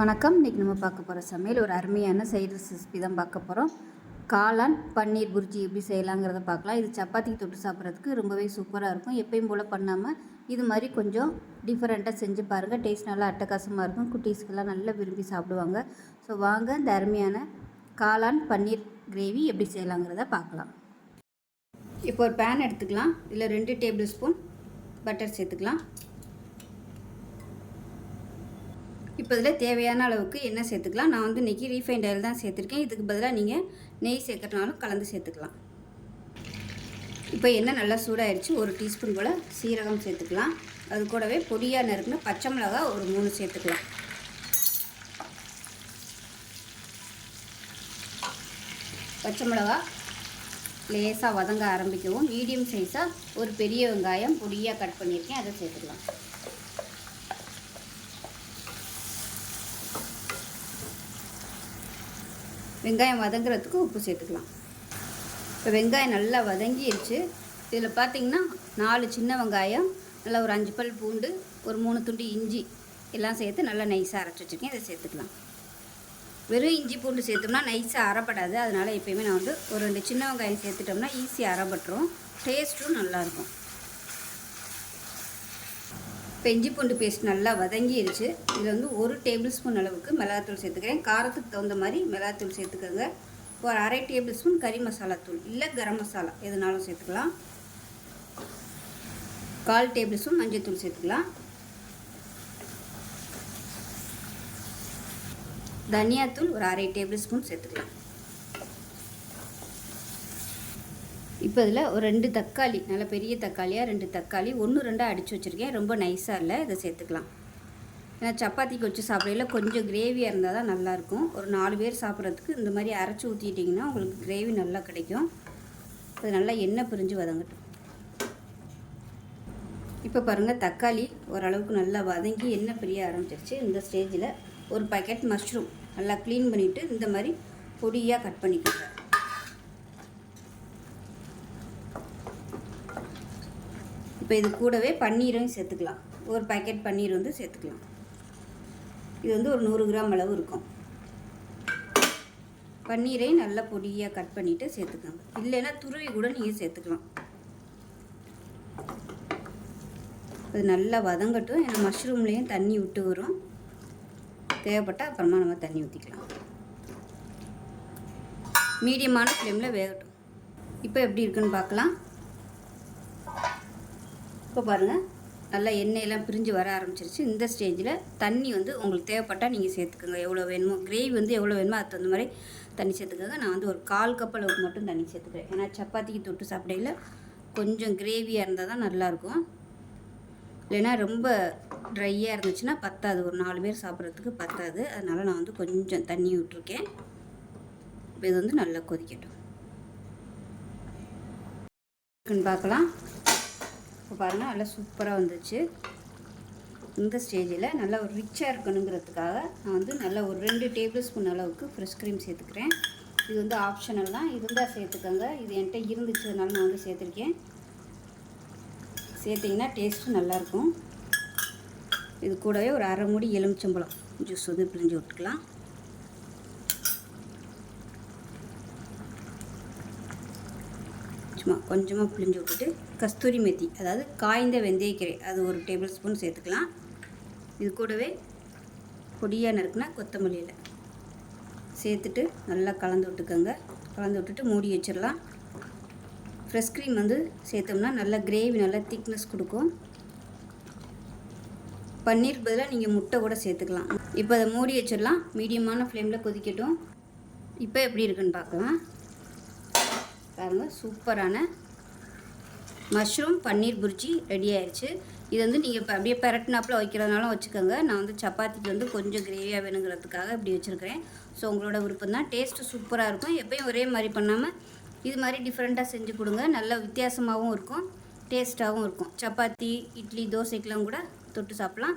வணக்கம். இன்றைக்கி நம்ம பார்க்க போகிற சமையல் ஒரு அருமையான சைடு ரெசிபி தான் பார்க்க போகிறோம் காளான் பன்னீர் புரிஜி எப்படி செய்யலாங்கிறத பார்க்கலாம். இது சப்பாத்திக்கு தொட்டு சாப்பிட்றதுக்கு ரொம்பவே சூப்பராக இருக்கும். எப்பயும் போல் பண்ணாமல் இது மாதிரி கொஞ்சம் டிஃப்ரெண்ட்டாக செஞ்சு பாருங்கள் டேஸ்ட் நல்லா அட்டகாசமாக இருக்கும். குட்டீஸ்க்கெல்லாம் நல்லா விரும்பி சாப்பிடுவாங்க. ஸோ வாங்க இந்த அருமையான காளான் பன்னீர் கிரேவி எப்படி செய்யலாங்கிறத பார்க்கலாம். இப்போ ஒரு பேன் எடுத்துக்கலாம். இதில் ரெண்டு டேபிள் ஸ்பூன் பட்டர் சேர்த்துக்கலாம். இப்போ இதில் தேவையான அளவுக்கு எண்ணெய் சேர்த்துக்கலாம். நான் வந்து இன்றைக்கி ரீஃபைண்ட் ஆயில் தான் சேர்த்துருக்கேன். இதுக்கு பதிலாக நீங்கள் நெய் சேர்க்குறனாலும் கலந்து சேர்த்துக்கலாம். இப்போ எண்ணெய் நல்லா சூடாகிடுச்சு ஒரு டீஸ்பூன் போல் சீரகம் சேர்த்துக்கலாம். அது கூடவே பொடியாக நறுக்குன்னு பச்சை மிளகா ஒரு மூணு சேர்த்துக்கலாம். பச்சை மிளகா லேசாக வதங்க ஆரம்பிக்கவும் மீடியம் சைஸாக ஒரு பெரிய வெங்காயம் பொடியாக கட் பண்ணியிருக்கேன். அதை சேர்த்துக்கலாம். வெங்காயம் வதங்குறதுக்கு உப்பு சேர்த்துக்கலாம். இப்போ வெங்காயம் நல்லா வதங்கிடுச்சு இதில் பார்த்திங்கன்னா நாலு சின்ன வெங்காயம் நல்லா ஒரு அஞ்சு பல் பூண்டு ஒரு மூணு துண்டு இஞ்சி எல்லாம் சேர்த்து நல்லா நைஸாக அரைச்சி வச்சுருக்கேன். இதை சேர்த்துக்கலாம். வெறும் இஞ்சி பூண்டு சேர்த்தோம்னா நைஸாக அரைப்படாது. அதனால் எப்போயுமே நான் வந்து ஒரு ரெண்டு சின்ன வெங்காயம் சேர்த்துட்டோம்னா ஈஸியாக அரைப்பட்டுரும். டேஸ்ட்டும் நல்லாயிருக்கும். இப்போ இஞ்சி பூண்டு பேஸ்ட் நல்லா வதங்கிடுச்சு இதில் வந்து ஒரு டேபிள் ஸ்பூன் அளவுக்கு மிளகாத்தூள் சேர்த்துக்கிறேன். காரத்துக்கு தகுந்த மாதிரி மிளகாத்தூள் சேர்த்துக்கோங்க. ஒரு அரை டேபிள் ஸ்பூன் கறி மசாலா தூள் இல்லை கரம் மசாலா எதுனாலும் சேர்த்துக்கலாம். கால் டேபிள் ஸ்பூன் மஞ்சள் தூள் சேர்த்துக்கலாம். தனியாத்தூள் ஒரு அரை டேபிள் ஸ்பூன் சேர்த்துக்கலாம். இப்போ இதில் ஒரு ரெண்டு தக்காளி நல்ல பெரிய தக்காளியாக ரெண்டு தக்காளி ஒன்று ரெண்டாக அடித்து வச்சுருக்கேன். ரொம்ப நைஸாக இல்லை இதை சேர்த்துக்கலாம். ஏன்னா சப்பாத்திக்கு வச்சு சாப்பிடையில கொஞ்சம் கிரேவியாக இருந்தால் தான் நல்லாயிருக்கும். ஒரு நாலு பேர் சாப்பிட்றதுக்கு இந்த மாதிரி அரைச்சி ஊற்றிட்டிங்கன்னா உங்களுக்கு கிரேவி நல்லா கிடைக்கும். அது நல்லா எண்ணெய் பிரிஞ்சு வதங்கட்டும். இப்போ பாருங்கள் தக்காளி ஓரளவுக்கு நல்லா வதங்கி எண்ணெய் பிரிய ஆரம்பிச்சிருச்சு. இந்த ஸ்டேஜில் ஒரு பேக்கெட் மஷ்ரூம் நல்லா க்ளீன் பண்ணிவிட்டு இந்த மாதிரி பொடியாக கட் பண்ணிக்கோங்க. இப்போ இது கூடவே பன்னீரையும் சேர்த்துக்கலாம். ஒரு பேக்கெட் பன்னீர் வந்து சேர்த்துக்கலாம். இது வந்து ஒரு நூறு கிராம் அளவு இருக்கும். பன்னீரையும் நல்லா பொடியாக கட் பண்ணிவிட்டு சேர்த்துக்கோங்க இல்லைன்னா துருவி கூட நீங்கள் சேர்த்துக்கலாம். அது நல்லா வதங்கட்டும். ஏன்னா மஷ்ரூம்லேயும் தண்ணி விட்டு வரும். தேவைப்பட்டால் அப்புறமா நம்ம தண்ணி ஊற்றிக்கலாம் மீடியமான ஃப்ளேமில் வேகட்டும். இப்போ எப்படி இருக்குன்னு பார்க்கலாம். இப்போ பாருங்கள் நல்லா எண்ணெயெல்லாம் பிரிஞ்சு வர ஆரம்பிச்சிருச்சு. இந்த ஸ்டேஜில் தண்ணி வந்து உங்களுக்கு தேவைப்பட்டால் நீங்கள் சேர்த்துக்கோங்க. எவ்வளோ வேணுமோ கிரேவி வந்து எவ்வளோ வேணுமோ அது தகுந்த மாதிரி தண்ணி சேர்த்துக்கோங்க. நான் வந்து ஒரு கால் கப் அளவுக்கு மட்டும் தண்ணி சேர்த்துக்கிறேன். ஏன்னா சப்பாத்திக்கு தொட்டு சாப்பிடையில் கொஞ்சம் கிரேவியாக இருந்தால் தான் நல்லாயிருக்கும். இல்லைன்னா ரொம்ப ட்ரையாக இருந்துச்சுன்னா பத்தாது. ஒரு நாலு பேர் சாப்பிட்றதுக்கு பத்தாது. அதனால் நான் வந்து கொஞ்சம் தண்ணி விட்ருக்கேன் இது வந்து நல்லா கொதிக்கட்டும். பார்க்கலாம். இப்போ பாருங்கள் நல்லா சூப்பராக வந்துச்சு. இந்த ஸ்டேஜில் நல்லா ஒரு ரிச்சாக இருக்கணுங்கிறதுக்காக நான் வந்து நல்லா ஒரு ரெண்டு டேபிள் ஸ்பூன் அளவுக்கு ஃப்ரெஷ் க்ரீம் சேர்த்துக்கிறேன். இது வந்து ஆப்ஷனல் தான். இருந்தால் சேர்த்துக்கோங்க. இது என்கிட்ட இருந்துச்சதுனால நான் வந்து சேர்த்துருக்கேன். சேர்த்திங்கன்னா டேஸ்ட்டு நல்லாயிருக்கும் இது கூடவே ஒரு அரை மூடி எலுமிச்சம்பழம் ஜூஸ் வந்து பிழிஞ்சு விட்டுக்கலாம். சும்மா கொஞ்சமாக பிழிஞ்சு விட்டுட்டு கஸ்தூரி மெத்தி அதாவது காய்ந்த வெந்தயக்கீரை அது ஒரு டேபிள் ஸ்பூன் சேர்த்துக்கலாம். இது கூடவே பொடியாக நறுக்குனா கொத்தமல்லியில் சேர்த்துட்டு நல்லா கலந்து விட்டுக்கோங்க. கலந்து விட்டுட்டு மூடி வச்சிடலாம். ஃப்ரெஷ் க்ரீம் வந்து சேர்த்தோம்னா நல்லா கிரேவி நல்லா திக்னஸ் கொடுக்கும். பன்னீர் பதிலாக நீங்கள் முட்டை கூட சேர்த்துக்கலாம். இப்போ அதை மூடி வச்சிடலாம். மீடியமான ஃப்ளேமில் கொதிக்கட்டும். இப்போ எப்படி இருக்குன்னு பார்க்கலாம். பாருங்கள் சூப்பரான மஷ்ரூம் பன்னீர் புர்ஜி ரெடி ஆயிடுச்சு இது வந்து நீங்கள் இப்போ அப்படியே பெரட்டினாப்பில் வைக்கிறதுனாலும் வச்சுக்கோங்க. நான் வந்து சப்பாத்திக்கு வந்து கொஞ்சம் கிரேவியாக வேணுங்கிறதுக்காக இப்படி வச்சுருக்கிறேன். ஸோ உங்களோட விருப்பம் தான் டேஸ்ட்டு சூப்பராக இருக்கும். எப்பயும் ஒரே மாதிரி பண்ணாமல் இது மாதிரி டிஃப்ரெண்ட்டாக செஞ்சு கொடுங்க. நல்ல வித்தியாசமாகவும் இருக்கும். டேஸ்ட்டாகவும் இருக்கும். சப்பாத்தி இட்லி தோசைக்கெலாம் கூட தொட்டு சாப்பிட்லாம்.